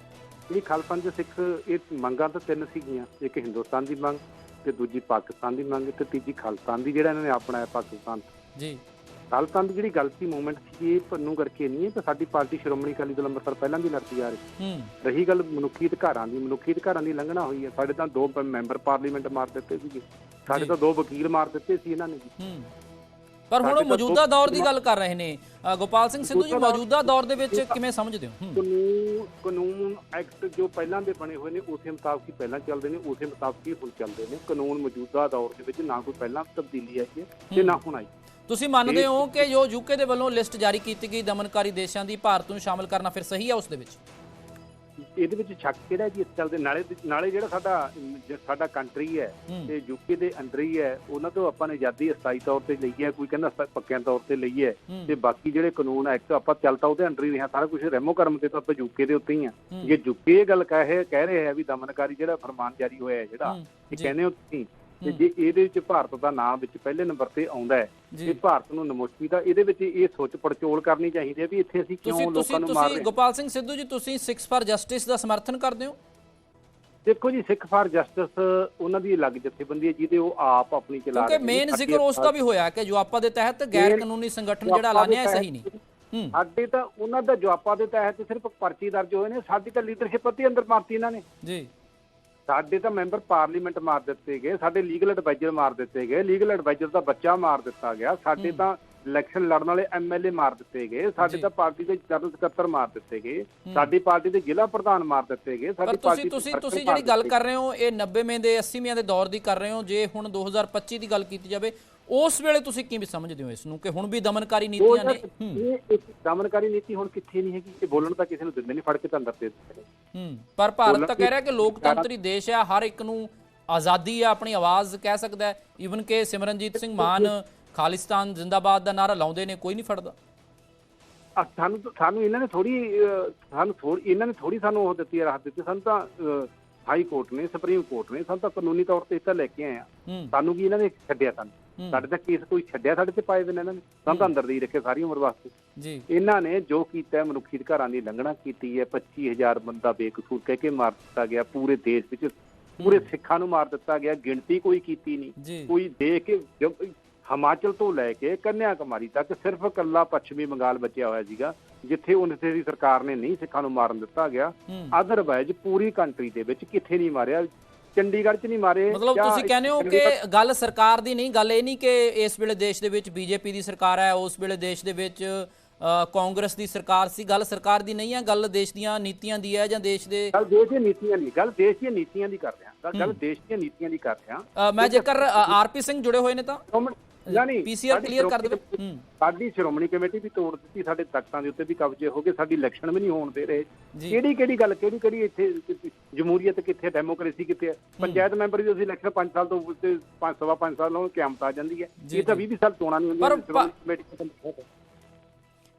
ਇਹ ਖਾਲਸਾਨ ਦੇ ਸਿੱਖ ਇਹ ਮੰਗਾਂ ਤਾਂ ਤਿੰਨ ਸੀਗੀਆਂ ਇੱਕ ਹਿੰਦੁਸਤਾਨ ਦੀ ਮੰਗ ਤੇ ਦੂਜੀ ਪਾਕਿਸਤਾਨ ਦੀ ਮੰਗ ਤੇ ਤੀਜੀ ਖਾਲਸਾਨ ਦੀ ਜਿਹੜਾ ਇਹਨਾਂ ਨੇ ਆਪਣਾਇਆ ਪਾਕਿਸਤਾਨ। ਜੀ। ਖਾਲਸਾਨ ਦੀ ਜਿਹੜੀ ਗਲਤੀ ਮੂਵਮੈਂਟ ਸੀ ਇਹ ਪੰਨੂ ਕਰਕੇ ਨਹੀਂ ਹੈ ਤੇ ਸਾਡੀ ਪਾਰਟੀ ਸ਼੍ਰੋਮਣੀ ਅਕਾਲੀ ਦਲ ਅੰਮ੍ਰਿਤਸਰ ਪਹਿਲਾਂ ਦੀ ਲੜਦੀ ਆ ਰਹੀ। ਰਹੀ ਗੱਲ ਮਨੁੱਖੀ ਅਧਿਕਾਰਾਂ ਦੀ ਮਨੁੱਖੀ ਅਧਿਕਾਰਾਂ ਦੀ ਲੰਘਣਾ ਹੋਈ ਹੈ ਸਾਡੇ ਤਾਂ ਦੋ ਮੈਂਬਰ ਪਾਰਲੀਮੈਂਟ ਮਾਰ ਦਿੱਤੇ ਸੀਗੇ। ਸਾਡੇ। ਤਾਂ ਦੋ ਵਕੀਲ ਮਾਰ ਦਿੱਤੇ ਸੀ ਇਹਨਾਂ ਨੇ ਜੀ। ਹੂੰ। ਪਰ ਹੁਣ ਤਾਂ ਮੌਜੂਦਾ ਦੌਰ ਦੀ ਗੱਲ ਕਰ ਰਹੇ ਨੇ। ਗੋਪਾਲ ਸਿੰਘ ਸਿੱਧੂ ਜੀ ਮੌਜੂਦਾ ਦੌਰ- ਦੇ ਵਿੱਚ ਕਿਵੇਂ ਸਮਝਦੇ ਹੋ? ਹੂੰ। ਕਾਨੂੰਨ ਕਾਨੂੰਨ ਐਕਟ ਜੋ ਪਹਿਲਾਂ ਦੇ ਬਣੇ ਹੋਏ ਨੇ ਉਸੇ ਮੁਤਾਬਕ ਹੀ ਪਹਿਲਾਂ ਚੱਲਦੇ ਨੇ ਉਸੇ ਮੁਤਾਬਕ ਹੀ ਹੁਣ ਚੱਲਦੇ ਨੇ। ਕਾਨੂੰਨ ਮੌਜੂਦਾ ਦੌਰ ਦੇ ਵਿੱਚ ਨਾ ਕੋਈ ਪਹਿਲਾਂ ਤਬਦੀਲੀ ਆਈ ਹੈ ਤੇ ਨਾ ਹੁਣ ਆਈ। ਤੁਸੀਂ ਮੰਨਦੇ ਹੋ ਕਿ ਜੋ ਯੂਕੇ ਦੇ ਵੱਲੋਂ ਲਿਸਟ ਜਾਰੀ ਕੀਤੀ ਗਈ ਦਮਨਕਾਰੀ ਦੇਸ਼ਾਂ ਦੀ ਭਾਰਤ ਨੂੰ ਸ਼ਾਮਲ ਕਰਨਾ ਫਿਰ ਸਹੀ ਹੈ ਉਸ ਦੇ ਵਿੱਚ? ਇਹਦੇ ਵਿੱਚ ਸ਼ੱਕ ਕਿਹੜਾ ਜੀ ਇਸ ਚੱਲਦੇ ਨਾਲੇ ਨਾਲੇ ਜਿਹੜਾ ਸਾਡਾ ਸਾਡਾ ਕੰਟਰੀ ਹੈ ਤੇ ਯੂਕੇ ਦੇ ਅੰਦਰ ਹੀ ਹੈ ਉਹਨਾਂ ਤੋਂ ਆਪਾਂ ਨੇ ਆਜ਼ਾਦੀ ਅਸਥਾਈ ਤੌਰ ਤੇ ਲਈ ਹੈ ਕੋਈ ਕਹਿੰਦਾ ਪੱਕਿਆਂ ਤੌਰ ਤੇ ਲਈ ਹੈ ਤੇ ਬਾਕੀ ਜਿਹੜੇ ਕਾਨੂੰਨ ਐਕਟ ਆਪਾਂ ਚੱਲਤਾ ਉਹਦੇ ਅੰਡਰ ਹੀ ਰਿਹਾ ਸਾਰਾ ਕੁਝ ਰੈਮੋ ਕਰਮ ਤੇ ਤਾਂ ਆਪਾਂ ਯੂਕੇ ਦੇ ਉੱਤੇ ਹੀ ਆ। ਜੇ ਯੂਕੇ ਇਹ ਗੱਲ ਕਹੇ ਕਹਿ ਰਹੇ ਹੈ ਵੀ ਦਮਨਕਾਰੀ ਜਿਹੜਾ ਫਰਮਾਨ ਜਾਰੀ ਹੋਇਆ ਹੈ ਜਿਹੜਾ ਇਹ ਕਹਿੰਦੇ ਹੋ ਤੁਸੀਂ ਤੇ ਜੇ ਇਹਦੇ ਵਿੱਚ ਭਾਰਤ ਦਾ ਨਾਮ ਵਿੱਚ ਪਹਿਲੇ ਨੰਬਰ ਤੇ ਆਉਂਦਾ ਹੈ ਇਹ ਭਾਰਤ ਨੂੰ ਨਮੋਸ਼ੀ ਦਾ ਇਹਦੇ ਵਿੱਚ ਇਹ ਸੋਚ ਪੜਚੋਲ ਕਰਨੀ ਚਾਹੀਦੀ ਹੈ ਵੀ ਇੱਥੇ ਅਸੀਂ ਤੁਸੀਂ ਕਿਉਂ ਤੁਸੀਂ ਲੋਕਾਂ ਨੂੰ ਮਾਰ ਤੁਸੀਂ ਰਹੇ ਹਾਂ। ਗੋਪਾਲ ਸਿੰਘ ਸਿੱਧੂ ਜੀ ਤੁਸੀਂ 6 ਫਾਰ ਜਸਟਿਸ ਦਾ ਸਮਰਥਨ ਕਰਦੇ ਹੋ? ਦੇਖੋ ਜੀ ਸਿੱਖ ਫਾਰ ਜਸਟਿਸ ਉਹਨਾਂ ਦੀ ਅਲੱਗ ਜਥੇਬੰਦੀ ਹੈ ਜਿਹਦੇ ਉਹ ਆਪ ਆਪਣੀ ਚਲਾ ਕਿਉਂਕਿ ਰਹੇ ਨੇ। ਮੇਨ ਜ਼ਿਕਰ ਉਸ ਦਾ ਵੀ ਹੋਇਆ ਕਿ ਜੁਆਪਾ ਦੇ ਤਹਿਤ ਗੈਰ ਕਾਨੂੰਨੀ ਸੰਗਠਨ ਜਿਹੜਾ ਐਲਾਨਿਆ ਹੈ ਸਹੀ ਨਹੀਂ। ਹੂੰ। ਸਾਡੇ ਤਾਂ ਉਹਨਾਂ ਦਾ ਜਵਾਬਾਂ ਦੇ ਤਹਿਤ ਸਿਰਫ ਪਰਚੇ ਦਰਜ ਹੋਏ ਨੇ ਸਾਡੀ ਤਾਂ ਲੀਡਰਸ਼ਿਪ ਅਤੇ ਅੰਦਰ ਮਾਰਤੀ ਇਹਨਾਂ ਨੇ। ਜੀ। ਸਾਡੇ ਤਾਂ ਮੈਂਬਰ ਪਾਰਲੀਮੈਂਟ ਮਾਰ ਦਿੱਤੇ ਗਏ ਸਾਡੇ ਲੀਗਲ ਐਡਵਾਈਜ਼ਰ ਮਾਰ ਦਿੱਤੇ ਗਏ ਲੀਗਲ ਐਡਵਾਈਜ਼ਰ ਦਾ ਬੱਚਾ ਮਾਰ ਦਿੱਤਾ ਗਿਆ ਸਾਡੇ। ਤਾਂ ਇਲੈਕਸ਼ਨ ਲੜਨ ਵਾਲੇ ਐਮਐਲਏ ਮਾਰ ਦਿੱਤੇ ਗਏ। ਸਾਡੇ। ਤਾਂ ਪਾਰਟੀ ਦੇ ਜਨਰਲ ਸਕੱਤਰ ਮਾਰ ਦਿੱਤੇ ਗਏ। ਸਾਡੀ ਪਾਰਟੀ ਦੇ ਜ਼ਿਲ੍ਹਾ ਪ੍ਰਧਾਨ ਮਾਰ ਦਿੱਤੇ ਗਏ। ਸਾਡੀ ਪਾਰਟੀ ਤੁਸੀਂ ਤੁਸੀਂ ਜਿਹੜੀ ਗੱਲ ਕਰ ਰਹੇ ਹੋ ਇਹ 90ਵੇਂ ਦੇ 80ਵੇਂ ਦੇ ਦੌਰ ਦੀ ਕਰ ਰਹੇ ਹੋ ਜੇ ਹੁਣ 2025 ਦੀ ਗੱਲ ਕੀਤੀ ਜਾਵੇ ਉਸ ਵੇਲੇ ਤੁਸੀਂ ਕਿਵੇਂ ਸਮਝਦੇ ਹੋ ਇਸ ਨੂੰ? ਕਿ ਹੁਣ ਵੀ ਦਮਨਕਾਰੀ ਨੀਤੀਆਂ ਨੇ ਇਹ ਦਮਨਕਾਰੀ ਨੀਤੀ ਹੁਣ ਕਿੱਥੇ ਨਹੀਂ ਹੈਗੀ ਇਹ ਬੋਲਣ ਤਾਂ ਕਿਸੇ ਨੂੰ ਦਿੰਦੇ ਨਹੀਂ ਫੜ ਕੇ ਤਾਂ ਅੰਦਰ ਦੇ ਦਿੰਦੇ ਹੂੰ। ਪਰ ਭਾਰਤ ਤਾਂ ਕਹਿ ਰਿਹਾ ਕਿ ਲੋਕਤੰਤਰੀ ਦੇਸ਼ ਹੈ ਹਰ ਇੱਕ ਨੂੰ ਆਜ਼ਾਦੀ ਹੈ ਆਪਣੀ ਆਵਾਜ਼ ਕਹਿ ਸਕਦਾ ਹੈ। ਈਵਨ ਕਿ ਸਿਮਰਨਜੀਤ ਸਿੰਘ ਮਾਨ ਖਾਲਿਸਤਾਨ ਜ਼ਿੰਦਾਬਾਦ ਦਾ ਨਾਰਾ ਲਾਉਂਦੇ ਨੇ ਕੋਈ ਨਹੀਂ ਫੜਦਾ। ਸਾਨੂੰ ਇਹਨਾਂ ਨੇ ਥੋੜੀ ਸਾਨੂੰ ਥੋੜੀ ਇਹਨਾਂ ਨੇ ਥੋੜੀ ਸਾਨੂੰ ਉਹ ਦਿੱਤੀ ਹੈ ਰਾਹਤ ਦਿੱਤੀ। ਸਾਨੂੰ ਤਾਂ ਹਾਈ ਕੋਰਟ ਨੇ ਸੁਪਰੀਮ ਕੋਰਟ ਨੇ ਸਾਨੂੰ ਤਾਂ ਕਾਨੂੰਨੀ ਤੌਰ ਤੇ ਇੱਥੇ ਲੈ ਕੇ ਆਏ ਆ। ਸਾਨੂੰ ਕੀ ਇਹਨਾਂ ਨੇ ਛੱਡਿਆ ਸਾਨੂੰ? ਸਾਡੇ ਤਾਂ ਕੇਸ ਕੋਈ ਛੱਡਿਆ ਸਾਡੇ ਤੇ ਪਾਏ ਵੇ ਨੇ ਇਹਨਾਂ ਨੇ। ਸਾਨੂੰ ਤਾਂ ਅੰਦਰ ਦੇ ਹੀ ਰੱਖੇ ਸਾਰੀ ਉਮਰ ਵਾਸਤੇ। ਜੀ। ਇਹਨਾਂ ਨੇ ਜੋ ਕੀਤਾ ਹੈ ਮਨੁੱਖੀ ਅਧਿਕਾਰਾਂ ਦੀ ਲੰਘਣਾ ਕੀਤੀ ਹੈ 25000 ਬੰਦਾ ਬੇਕਸੂਰ ਕਹਿ ਕੇ ਮਾਰ ਦਿੱਤਾ ਗਿਆ ਪੂਰੇ ਦੇਸ਼ ਵਿੱਚ ਪੂਰੇ ਸਿੱਖਾਂ ਨੂੰ ਮਾਰ ਦਿੱਤਾ ਗਿਆ ਗਿਣਤੀ ਕੋਈ ਕੀਤੀ ਨਹੀਂ। ਕੋਈ ਦੇਖ ਕੇ ਹਿਮਾਚਲ ਤੋਂ ਲੈ ਕੇ ਕੰਨਿਆ ਕੁਮਾਰੀ ਤੱਕ ਸਿਰਫ ਕੱਲਾ ਪੱਛਮੀ ਬੰਗਾਲ ਬਚਿਆ ਹੋਇਆ ਸੀਗਾ ਜਿੱਥੇ ਉਹਨਾਂ ਦੀ ਸਰਕਾਰ ਨੇ ਨਹੀਂ ਸਿੱਖਾਂ ਨੂੰ ਮਾਰਨ ਦਿੱਤਾ ਗਿਆ। ਹੂੰ। ਅਦਰਵਾਈਜ਼ ਪੂਰੀ ਕੰਟਰੀ ਦੇ ਵਿੱਚ ਕਿੱਥੇ ਨਹੀਂ ਮਾਰਿਆ ਚੰਡੀਗੜ੍ਹ 'ਚ ਨਹੀਂ ਮਾਰੇ ਮਤਲਬ ਤੁਸੀਂ ਕਹਿੰਦੇ ਹੋ ਕਿ ਗੱਲ ਸਰਕਾਰ ਦੀ ਨਹੀਂ ਗੱਲ ਇਹ ਨਹੀਂ ਕਿ ਇਸ ਵੇਲੇ ਦੇਸ਼ ਦੇ ਵਿੱਚ ਬੀਜੇਪੀ ਦੀ ਸਰਕਾਰ ਹੈ ਉਸ ਵੇਲੇ ਦੇਸ਼ ਦੇ ਵਿੱਚ ਕਾਂਗਰਸ ਦੀ ਸਰਕਾਰ ਸੀ। ਗੱਲ ਸਰਕਾਰ ਦੀ ਨਹੀਂ ਹੈ ਗੱਲ ਦੇਸ਼ ਦੀਆਂ ਨੀਤੀਆਂ ਦੀ ਹੈ ਜਾਂ ਦੇਸ਼ ਦੇ ਗੱਲ ਦੇਸ਼ ਦੀਆਂ ਨੀਤੀਆਂ ਦੀ ਗੱਲ ਦੇਸ਼ ਦੀਆਂ ਨੀਤੀਆਂ ਦੀ ਕਰ ਰਿਹਾ। ਗੱਲ ਦੇਸ਼ ਦੀਆਂ ਨੀਤੀਆਂ ਦੀ ਕਰ ਰਿਹਾ। ਮੈਂ ਜੇਕਰ ਆਰਪੀ ਸਿੰਘ ਜੁੜੇ ਹੋਏ ਨੇ ਤਾਂ? ਯਾਨੀ ਪੀਸੀਆਰ ਕਲੀਅਰ ਕਰ ਦੇਵੇ। ਸਾਡੀ ਸ਼੍ਰੋਮਣੀ ਕਮੇਟੀ ਵੀ ਤੋੜ ਦਿੱਤੀ ਸਾਡੇ ਤਖਤਾਂ ਦੇ ਉੱਤੇ ਵੀ ਕਬਜ਼ੇ ਹੋ ਗਏ ਸਾਡੀ ਇਲੈਕਸ਼ਨ ਵੀ ਨਹੀਂ ਹੋਣ ਦੇ ਰਹੇ। ਕਿਹੜੀ ਕਿਹੜੀ ਗੱਲ ਕਿਹੜੀ ਕਿਹੜੀ ਇੱਥੇ ਜਮਹੂਰੀਅਤ ਕਿੱਥੇ ਡੈਮੋਕ੍ਰੇਸੀ ਕਿੱਥੇ ਹੈ। ਪੰਚਾਇਤ ਮੈਂਬਰ ਦੀ ਅਸੀਂ ਇਲੈਕਸ਼ਨ 5 ਸਾਲ ਤੋਂ ਉੱਤੇ 5 ਸਵਾ 5 ਸਾਲ ਨੂੰ ਕਿਆਮਤ ਆ ਜਾਂਦੀ ਹੈ। ਇਹ ਤਾਂ ਜੀ। 20 ਸਾਲ ਚੋਣਾਂ ਨਹੀਂ ਹੁੰਦੀਆਂ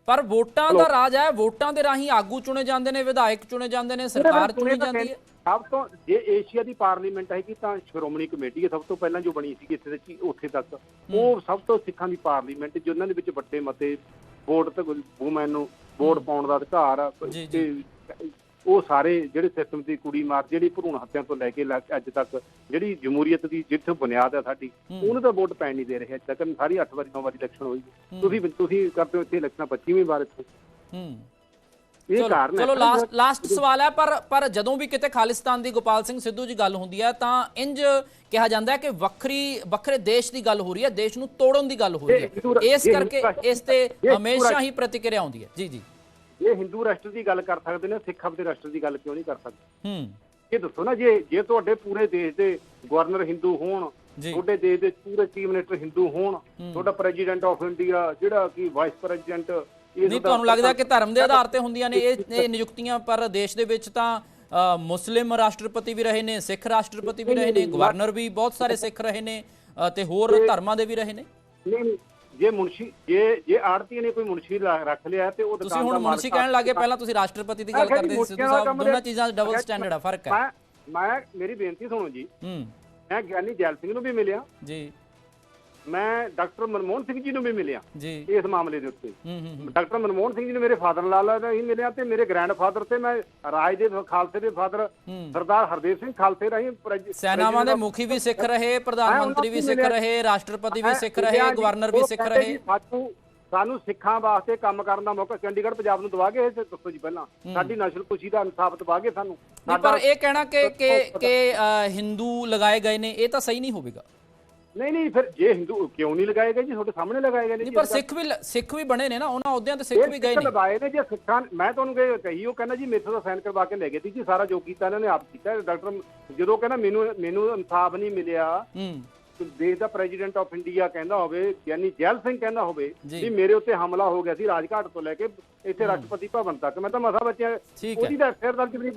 ਪਰ- ਵੋਟਾਂ ਦਾ ਰਾਜ ਹੈ ਵੋਟਾਂ ਦੇ ਰਾਹੀਂ ਆਗੂ ਚੁਣੇ ਜਾਂਦੇ ਨੇ ਵਿਧਾਇਕ ਚੁਣੇ ਜਾਂਦੇ ਨੇ ਸਰਕਾਰ ਚੁਣੀ ਜਾਂਦੀ ਹੈ। ਸਭ ਤੋਂ ਜੇ ਏਸ਼ੀਆ ਦੀ ਪਾਰਲੀਮੈਂਟ ਹੈਗੀ ਤਾਂ ਸ਼੍ਰੋਮਣੀ ਕਮੇਟੀ ਹੈ ਸਭ ਤੋਂ ਪਹਿਲਾਂ ਜੋ ਬਣੀ ਸੀ ਇੱਥੇ ਦੇ ਉੱਥੇ ਤੱਕ। ਉਹ ਸਭ ਤੋਂ ਸਿੱਖਾਂ ਦੀ ਪਾਰਲੀਮੈਂਟ ਜਿਨ੍ਹਾਂ ਦੇ ਵਿੱਚ ਵੱਡੇ ਮਤੇ ਵੋਟ ਤੇ ਵੂਮੈਨ ਨੂੰ ਵੋਟ ਪਾਉਣ ਦਾ ਅਧਿਕਾਰ ਤੇ ਉਹ ਸਾਰੇ ਜਿਹੜੇ ਸਿਸਟਮ ਦੀ ਕੁੜੀ ਮਾਰ ਜਿਹੜੀ ਭਰੂਣ ਹੱਤਿਆ ਤੋਂ ਲੈ ਕੇ ਅੱਜ ਤੱਕ ਜਿਹੜੀ ਜਮਹੂਰੀਅਤ ਦੀ ਜਿੱਥੇ ਬੁਨਿਆਦ ਹੈ ਸਾਡੀ। ਉਹਨੂੰ ਤਾਂ ਵੋਟ ਪੈਣ ਨਹੀਂ ਦੇ ਰਹੇ ਅੱਜ ਤੱਕ ਸਾਰੀ 8 ਵਾਰੀ 9 ਵਾਰੀ ਇਲੈਕਸ਼ਨ ਹੋਈ। ਤੁਸੀਂ ਤੁਸੀਂ ਕਰਦੇ ਹੋ ਇੱਥੇ ਇਲੈਕਸ਼ਨ 25ਵੀਂ ਵਾਰ ਇੱਥੇ। ਹੂੰ। ਇਹ ਕਾਰਨ ਹੈ। ਚਲੋ ਲਾਸਟ ਲਾਸਟ ਸਵਾਲ ਹੈ ਪਰ ਪਰ ਜਦੋਂ ਵੀ ਕਿਤੇ ਖਾਲਿਸਤਾਨ ਦੀ ਗੋਪਾਲ ਸਿੰਘ ਸਿੱਧੂ ਜੀ ਗੱਲ ਹੁੰਦੀ ਹੈ ਤਾਂ ਇੰਜ ਕਿਹਾ ਜਾਂਦਾ ਹੈ ਕਿ ਵੱਖਰੀ ਵੱਖਰੇ ਦੇਸ਼ ਦੀ ਗੱਲ ਹੋ ਰਹੀ ਹੈ ਦੇਸ਼ ਨੂੰ ਤੋੜਨ ਦੀ ਗੱਲ ਹੋ ਰਹੀ ਹੈ। ਇਸ ਕਰਕੇ ਇਸ ਤੇ ਹਮੇਸ਼ਾ ਹੀ ਪ੍ਰਤੀਕਿਰਿਆ ਆਉਂਦੀ ਹੈ। ਜੀ ਜੀ। ਇਹ ਹਿੰਦੂ ਰਾਸ਼ਟਰ ਦੀ ਗੱਲ ਕਰ ਸਕਦੇ ਨੇ ਸਿੱਖ ਆਪਦੇ ਰਾਸ਼ਟਰ ਦੀ ਗੱਲ ਕਿਉਂ ਨਹੀਂ ਕਰ ਸਕਦੇ? ਹੂੰ। ਇਹ ਦੱਸੋ ਨਾ ਜੇ ਜੇ ਤੁਹਾਡੇ ਪੂਰੇ ਦੇਸ਼ ਦੇ ਗਵਰਨਰ ਹਿੰਦੂ ਹੋਣ ਤੁਹਾਡੇ ਦੇਸ਼ ਦੇ ਪੂਰੇ ਚੀਫ ਮਿਨਿਸਟਰ ਹਿੰਦੂ ਹੋਣ ਤੁਹਾਡਾ ਪ੍ਰੈਜ਼ੀਡੈਂਟ ਆਫ ਇੰਡੀਆ ਜਿਹੜਾ ਕਿ ਵਾਈਸ ਪ੍ਰੈਜ਼ੀਡੈਂਟ ਇਹ ਨਹੀਂ ਤੁਹਾਨੂੰ ਲੱਗਦਾ ਕਿ ਧਰਮ ਦੇ ਆਧਾਰ ਤੇ ਹੁੰਦੀਆਂ ਨੇ ਇਹ ਇਹ ਨਿਯੁਕਤੀਆਂ ਪਰ ਦੇਸ਼ ਦੇ ਵਿੱਚ ਤਾਂ ਮੁਸਲਿਮ ਰਾਸ਼ਟਰਪਤੀ ਵੀ ਰਹੇ ਨੇ ਸਿੱਖ ਰਾਸ਼ਟਰਪਤੀ ਵੀ ਰਹੇ ਨੇ ਗਵਰਨਰ ਵੀ ਬਹੁਤ ਸਾਰੇ ਸਿੱਖ ਰਹੇ ਨੇ ਤੇ ਹੋਰ ਧਰਮਾਂ ਦੇ ਵੀ ਰਹੇ ਨੇ? ਨਹੀਂ, ਜੇ ਮੁਨਸ਼ੀ ਜੇ ਜੇ ਆੜਤੀ ਨੇ ਕੋਈ ਮੁਨਸ਼ੀ ਰੱਖ ਲਿਆ ਤੇ ਉਹ ਤੁਸੀਂ ਦੁਕਾਨ ਹੁਣ ਦਾ ਮੁਨਸ਼ੀ ਮਾਲਕ ਕਹਿਣ ਲੱਗੇ ਪਹਿਲਾਂ ਤੁਸੀਂ ਰਾਸ਼ਟਰਪਤੀ ਦੀ ਗੱਲ ਕਰਦੇ ਸੀ ਦੋਨਾਂ ਚੀਜ਼ਾਂ ਦਾ ਡਬਲ ਸਟੈਂਡਰਡ ਆ ਫ਼ਰਕ ਹੈ। ਮੈਂ ਮੈਂ ਮੇਰੀ ਬੇਨਤੀ ਸੁਣੋ ਜੀ। ਹੂੰ। ਮੈਂ ਗਿਆਨੀ ਜੈਲ ਸਿੰਘ ਨੂੰ ਵੀ ਮਿਲਿਆ। ਜੀ। ਮੈਂ ਡਾਕਟਰ ਮਨਮੋਹਨ ਸਿੰਘ ਜੀ ਨੂੰ ਵੀ ਮਿਲਿਆ ਜੀ। ਇਸ ਮਾਮਲੇ ਦੇ ਉੱਤੇ। ਡਾਕਟਰ ਮਨਮੋਹਨ ਸਿੰਘ ਜੀ ਨੇ ਮੇਰੇ ਫਾਦਰ ਲਾਲਾ ਦਾ ਹੀ ਮਿਲਿਆ ਤੇ ਮੇਰੇ ਗ੍ਰੈਂਡਫਾਦਰ ਤੇ ਮੈਂ ਰਾਜ ਦੇ ਖਾਲਸੇ ਦੇ ਫਾਦਰ ਸਰਦਾਰ ਹਰਦੇਵ ਸਿੰਘ ਖਾਲਸੇ ਰਾਹੀਂ ਸੈਨਾਵਾਂ ਦੇ ਮੁਖੀ ਵੀ ਸਿੱਖ ਰਹੇ ਪ੍ਰਧਾਨ ਮੰਤਰੀ ਵੀ ਸਿੱਖ ਰਹੇ ਰਾਸ਼ਟਰਪਤੀ ਵੀ ਸਿੱਖ ਰਹੇ ਗਵਰਨਰ ਵੀ ਸਿੱਖ ਰਹੇ। ਸਾਨੂੰ ਸਿੱਖਾਂ ਵਾਸਤੇ ਕੰਮ ਕਰਨ ਦਾ ਮੌਕਾ ਚੰਡੀਗੜ੍ਹ ਪੰਜਾਬ ਨੂੰ ਦਵਾ ਗਏ ਇਹ ਦੱਸੋ ਜੀ ਪਹਿਲਾਂ। ਸਾਡੀ ਨਸਲ ਕੁਸ਼ੀ ਦਾ ਇਨਸਾਫ ਦਵਾ ਗਏ ਸਾਨੂੰ। ਪਰ ਇਹ ਕਹਿਣਾ ਕਿ ਕਿ ਹਿੰਦੂ ਲਗਾਏ ਗਏ ਨੇ ਇਹ ਤਾਂ ਸਹੀ ਨਹੀਂ ਹੋਵੇਗਾ। ਨਹੀਂ ਨਹੀਂ ਫਿਰ ਜੇ ਹਿੰਦੂ ਕਿਉਂ ਨਹੀਂ ਲਗਾਏ ਗਏ ਜੀ? ਤੁਹਾਡੇ ਸਾਹਮਣੇ ਲਗਾਏ ਗਏ ਨੇ ਨਹੀਂ ਜੀ ਪਰ ਸਿੱਖ ਵੀ ਸਿੱਖ ਵੀ ਬਣੇ ਨੇ ਨਾ ਉਹਨਾਂ ਅਹੁਦਿਆਂ ਤੇ ਸਿੱਖ ਵੀ ਗਏ ਨੇ। ਲਗਾਏ ਨੇ ਜੇ ਸਿੱਖਾਂ ਮੈਂ ਤੁਹਾਨੂੰ ਕਹੀ ਕਹੀ ਉਹ ਕਹਿੰਦਾ ਜੀ ਮੇਥੋਂ ਤਾਂ ਸਾਈਨ ਕਰਵਾ ਕੇ ਲੈ ਗਏ ਸੀ ਜੀ ਸਾਰਾ ਜੋ ਕੀਤਾ ਇਹਨਾਂ ਨੇ ਆਪ ਕੀਤਾ। ਡਾਕਟਰ ਜਦੋਂ ਕਹਿੰਦਾ ਮੈਨੂੰ ਮੈਨੂੰ ਇਨਸਾਫ ਨਹੀਂ ਮਿਲਿਆ ਹੂੰ। ਦੇਸ਼ ਦਾ ਪ੍ਰੈਜ਼ੀਡੈਂਟ ਆਫ ਇੰਡੀਆ ਕਹਿੰਦਾ ਹੋਵੇ ਯਾਨੀ ਜੈਲ ਸਿੰਘ ਕਹਿੰਦਾ ਹੋਵੇ। ਵੀ ਮੇਰੇ ਉੱਤੇ ਹਮਲਾ ਹੋ ਗਿਆ ਸੀ ਰਾਜਘਾਟ ਤੋਂ ਲੈ ਕੇ ਇੱਥੇ ਰਾਸ਼ਟਰਪਤੀ ਭਵਨ ਤੱਕ। ਮੈਂ ਤਾਂ ਮਸਾ ਬੱਚਿਆ। ਉਹਦੀ ਤਾਂ ਐਫਆਈਆਰ ਦਰਜ ਵੀ